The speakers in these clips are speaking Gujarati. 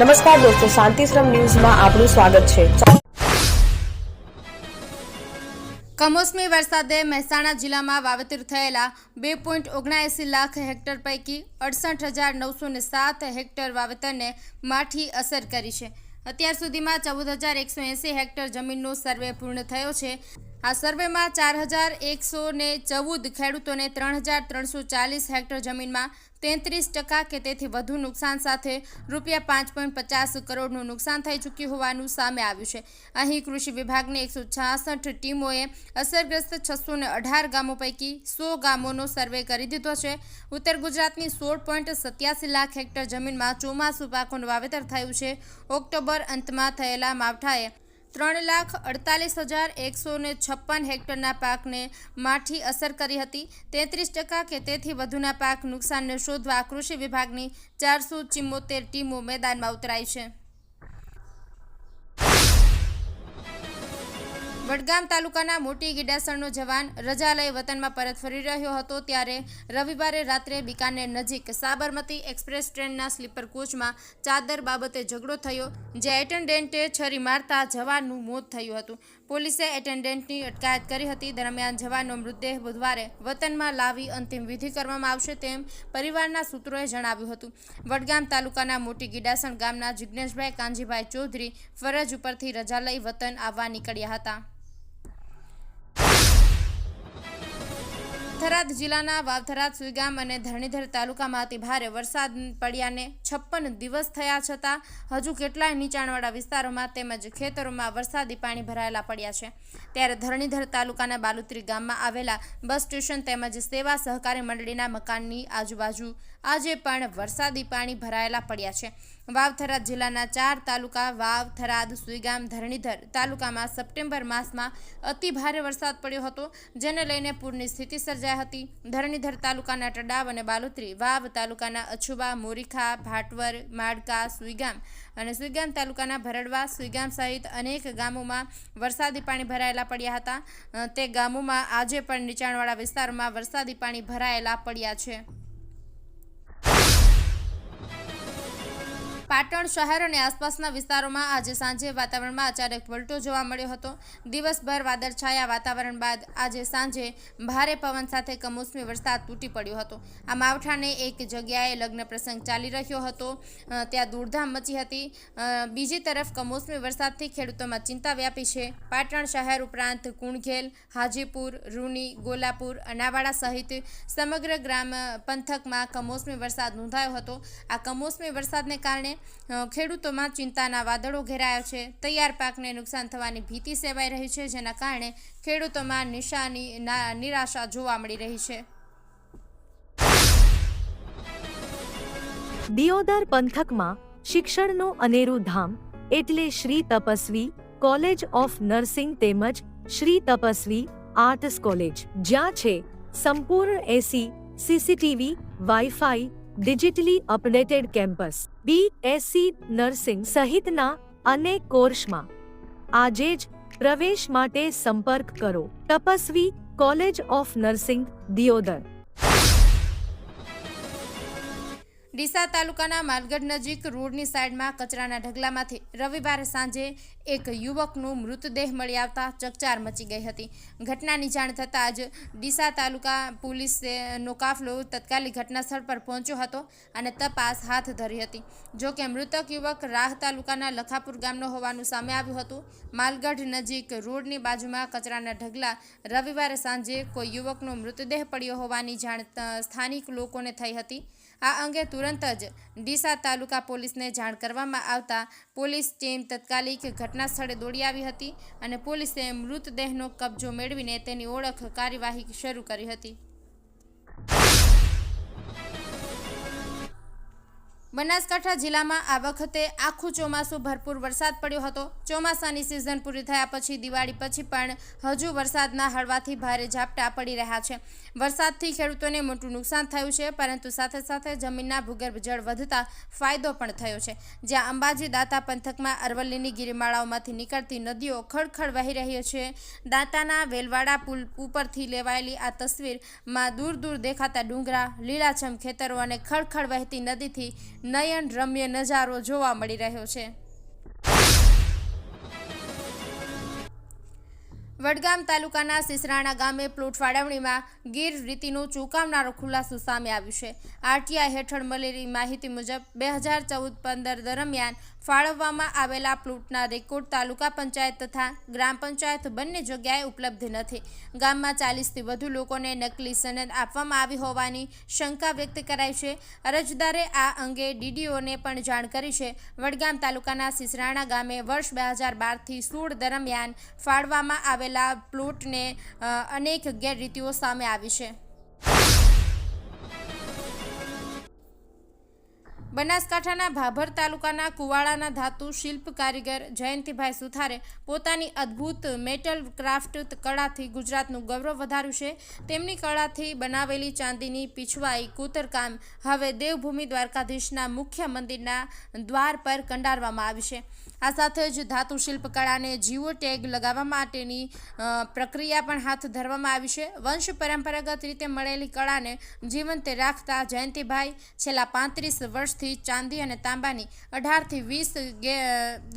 નમસ્કાર દોસ્તો શાંતિશ્રમ ન્યૂઝમાં આપનું સ્વાગત છે. કમોસમી વરસાદે મહેસાણા જિલ્લામાં વાવેતર થયેલા બે પોઈન્ટ ઓગણએંસી લાખ હેક્ટર પૈકી અડસઠ હજાર નવસો ને સાત હેક્ટર વાવેતરને માઠી અસર કરી છે. અત્યાર સુધીમાં ચૌદ હજાર એકસો એંસી હેક્ટર જમીનનો સર્વે પૂર્ણ થયો છે. આ સર્વેમાં ચાર હજાર એકસો ને ચૌદ ખેડૂતોને ત્રણ હજાર ત્રણસો ચાલીસ હેક્ટર જમીનમાં તેત્રીસ ટકા કે તેથી વધુ નુકસાન સાથે રૂપિયા પાંચ પોઈન્ટ પચાસ કરોડનું નુકસાન થઈ ચૂક્યું હોવાનું સામે આવ્યું છે. અહીં કૃષિ વિભાગની એકસો છાસઠ ટીમોએ અસરગ્રસ્ત છસો ને અઢાર ગામો પૈકી સો ગામોનો સર્વે કરી દીધો છે. ઉત્તર ગુજરાતની સોળ પોઈન્ટ સત્યાસી લાખ હેક્ટર જમીનમાં ચોમાસુ પાકોનું વાવેતર થયું છે. ઓક્ટોબર અંતમાં થયેલા માવઠાએ ત્રણ લાખ અડતાલીસ હજાર એકસો ને છપ્પન હેક્ટરના પાકને માઠી અસર કરી હતી. તેત્રીસ ટકા કે તેથી વધુના પાક નુકસાનને શોધવા કૃષિ વિભાગની ચારસો ચિમ્મોતેર ટીમો મેદાનમાં ઉતરાઈ છે. વડગામ તાલુકાના મોટી ગીડાસણનો જવાન રજા લઈ વતનમાં પરત ફરી રહ્યો હતો ત્યારે રવિવારે રાત્રે બિકાનેર નજીક સાબરમતી એક્સપ્રેસ ટ્રેનના સ્લીપર કોચમાં ચાદર બાબતે ઝઘડો થયો, જે એટેન્ડન્ટે છરી મારતા જવાનનું મોત થયું હતું. પોલીસે એટેન્ડન્ટની અટકાયત કરી હતી. દરમિયાન જવાનનો મૃતદેહ બુધવારે વતનમાં લાવી અંતિમ વિધિ કરવામાં આવશે તેમ પરિવારના સૂત્રોએ જણાવ્યું હતું. વડગામ તાલુકાના મોટી ગીડાસણ ગામના જિજ્ઞેશભાઈ કાંજીભાઈ ચૌધરી ફરજ ઉપરથી રજા લઈ વતન આવવા નીકળ્યા હતા. થરાદ જિલ્લાના વાવથરાદ સુઈગામ અને ધરણીધર તાલુકામાં અતિ ભારે વરસાદ પડ્યાને છપ્પન દિવસ થયા છતાં હજુ કેટલાય નીચાણવાળા વિસ્તારોમાં તેમજ ખેતરોમાં વરસાદી પાણી ભરાયેલા પડ્યા છે. ત્યારે ધરણીધર તાલુકાના બાલુત્રી ગામમાં આવેલા બસ સ્ટેશન તેમજ સેવા સહકારી મંડળીના મકાનની આજુબાજુ આજે પણ વરસાદી પાણી ભરાયેલા પડ્યા છે. વાવથરાદ જિલ્લાના ચાર તાલુકા વાવ થરાદ સુઈગામ, ધરણીધર તાલુકામાં સપ્ટેમ્બર માસમાં અતિ ભારે વરસાદ પડ્યો હતો. જેને લઈને પૂરની સ્થિતિ સર્જાઈ હતી. ધરણીધર તાલુકાના ટડાવ અને બાલુત્રી, વાવ તાલુકાના અછુબા, મોરીખા, ભાટવર, માડકા, સુઈગામ અને સુઈગામ તાલુકાના ભરડવા, સુઈગામ સહિત અનેક ગામોમાં વરસાદી પાણી ભરાયેલા પડ્યા હતા. તે ગામોમાં આજે પણ નીચાણવાળા વિસ્તારોમાં વરસાદી પાણી ભરાયેલા પડ્યા છે. પાટણ શહેર અને આસપાસના વિસ્તારોમાં આજે સાંજે વાતાવરણમાં અચાનક પલટો જોવા મળ્યો હતો. દિવસભર વાદળછાયા વાતાવરણ બાદ આજે સાંજે ભારે પવન સાથે કમોસમી વરસાદ તૂટી પડ્યો હતો. આ માવઠાને એક જગ્યાએ લગ્ન પ્રસંગ ચાલી રહ્યો હતો. ત્યાં દૂરધામ મચી હતી. બીજી તરફ કમોસમી વરસાદથી ખેડૂતોમાં ચિંતા વ્યાપી છે. પાટણ શહેર ઉપરાંત કુણઘેલ, હાજીપુર, રૂની, ગોલાપુર, અનાવાડા સહિત સમગ્ર ગ્રામ પંથકમાં કમોસમી વરસાદ નોંધાયો હતો. આ કમોસમી વરસાદને કારણે ખેડૂતોમાં ચિંતાના વાદળો ઘેરાયા છે. તૈયાર પાકને નુકસાન થવાની ભીતિ સેવાઈ રહી છે, જેના કારણે ખેડૂતોમાં નિશાની નિરાશા જોવા મળી રહી છે. દિયોદર પંથકમાં શિક્ષણનું અનેરું ધામ એટલે Shri Tapasvi college of nursing તેમજ શ્રી તપસ્વી આર્ટ્સ કોલેજ, જ્યાં છે સંપૂર્ણ AC, CCTV, wifi digitally updated campus B Sc nursing સહિતના અનેક કોર્સમાં આજે જ પ્રવેશ માટે સંપર્ક કરો. Tapasvi college of nursing, Deodar. Deesa તાલુકાના માલગઢ નજીક રોડની સાઈડમાં કચરાના ઢગલામાંથી રવિવારે સાંજે એક યુવકનું મૃતદેહ મળી આવતા ચકચાર મચી ગઈ હતી. ઘટનાની જાણ થતાં જ ડીસા તાલુકા પોલીસનો કાફલો તત્કાલિક ઘટના સ્થળ પર પહોંચ્યો હતો અને તપાસ હાથ ધરી હતી. જો કે મૃતક યુવક રાહ તાલુકાના લખાપુર ગામનો હોવાનું સામે આવ્યું હતું. માલગઢ નજીક રોડની બાજુમાં કચરાના ઢગલા. રવિવારે સાંજે કોઈ યુવકનો મૃતદેહ પડ્યો હોવાની જાણ સ્થાનિક લોકોને થઈ હતી. આ અંગે તુરંત જ ડીસા તાલુકા પોલીસને જાણ કરવામાં આવતા પોલીસ ટીમ તત્કાલિક ઘટના સ્થળે દોડી આવી હતી અને પોલીસે મૃતદેહનો કબજો મેળવીને તેની ઓળખ કાર્યવાહી શરૂ કરી હતી. બનાસકાંઠા જિલ્લામાં આ વખતે આખું ચોમાસું ભરપૂર વરસાદ પડ્યો હતો. ચોમાસાની સિઝન પૂરી થયા પછી, દિવાળી પછી પણ હજુ વરસાદના હળવાથી ભારે ઝાપટા પડી રહ્યા છે. વરસાદથી ખેડૂતોને મોટું નુકસાન થયું છે, પરંતુ સાથે સાથે જમીનના ભૂગર્ભ જળ વધતા ફાયદો પણ થયો છે. જ્યાં અંબાજી દાતા પંથકમાં અરવલ્લીની ગિરિમાળાઓમાંથી નીકળતી નદીઓ ખળખળ વહી રહી છે. દાંતાના વેલવાડા પુલ ઉપરથી લેવાયેલી આ તસવીરમાં દૂર દૂર દેખાતા ડુંગરા, લીલાછમ ખેતરો અને ખળખળ વહેતી નદીથી નયન રમ્ય નજારો જોવા મળી રહ્યો છે. વડગામ તાલુકાના સિસરાણા ગામે પ્લોટ ફાળવણીમાં ગીર રીતિનો ચોંકાવનારો ખુલાસો સામે આવ્યું છે. આરટીઆઈ હેઠળ મળેલી માહિતી મુજબ, બે હજાર ચૌદ પંદર દરમિયાન ફાળવવામાં આવેલા પ્લોટના રેકોર્ડ તાલુકા પંચાયત તથા ગ્રામ પંચાયત બંને જગ્યાએ ઉપલબ્ધ નથી. ગામમાં ચાલીસથી વધુ લોકોને નકલી સનદ આપવામાં આવી હોવાની શંકા વ્યક્ત કરાઈ છે. અરજદારે આ અંગે ડીડીઓને પણ જાણ કરી છે. વડગામ તાલુકાના સિસરાણા ગામે વર્ષ બે હજાર બારથી સોળ દરમિયાન ફાળવામાં આવેલા પ્લોટને અનેક ગેરરીતિઓ સામે આવી છે. બનાસકાંઠાના ભાભર તાલુકાના કુવાડાના ધાતુ શિલ્પ કારીગર જયંતિભાઈ સુથારે પોતાની અદ્ભુત મેટલ ક્રાફ્ટ કળાથી ગુજરાતનું ગૌરવ વધાર્યું છે. તેમની કળાથી બનાવેલી ચાંદીની પીછવાઈ, કૂતરકામ હવે દેવભૂમિ દ્વારકાધીશના મુખ્ય મંદિરના દ્વાર પર કંડારવામાં આવી છે. આ સાથે જ ધાતુ શિલ્પ કળાને જીઓ ટેગ લગાવવા માટેની પ્રક્રિયા પણ હાથ ધરવામાં આવી છે. વંશ પરંપરાગત રીતે મળેલી કળાને જીવંત રાખતા જયંતિભાઈ છેલ્લા પાંત્રીસ વર્ષથી ચાંદી અને તાંબાની અઢારથી વીસ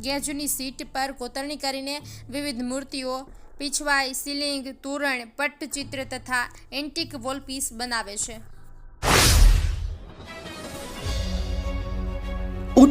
ગેજની સીટ પર કોતરણી કરીને વિવિધ મૂર્તિઓ, પીછવાઈ, સીલિંગ, તોરણ, પટ્ટચિત્ર તથા એન્ટિક વોલપીસ બનાવે છે.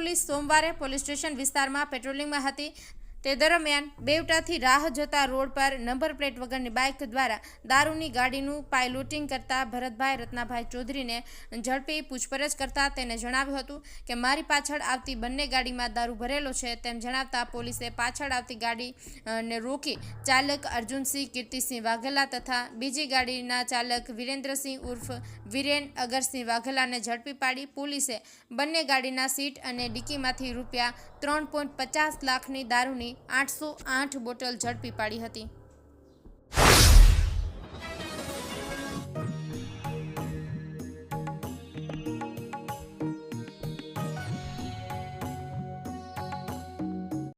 પોલીસ સોમવારે પોલીસ સ્ટેશન વિસ્તારમાં પેટ્રોલિંગમાં હતી. તે દરમિયાન બેવટાથી રાહ જતા રોડ પર નંબર પ્લેટ વગરની બાઇક દ્વારા દારૂની ગાડીનું પાયલોટિંગ કરતા ભરતભાઈ રત્નાભાઈ ચૌધરીને ઝડપી પૂછપરછ કરતા તેને જણાવ્યું હતું કે, મારી પાછળ આવતી બંને ગાડીમાં દારૂ ભરેલો છે તેમ જણાવતા પોલીસે પાછળ આવતી ગાડી ને રોકી ચાલક અર્જુનસિંહ, કીર્તિસિંહ વાઘેલા તથા બીજી ગાડીના ચાલક વિરેન્દ્રસિંહ ઉર્ફ વિરેન અગરસિંહ વાઘેલાને ઝડપી પાડી પોલીસે બંને ગાડીના સીટ અને ડિક્કીમાંથી રૂપિયા ત્રણ લાખની દારૂની આઠસો આઠ બોટલ ઝડપી પાડી હતી.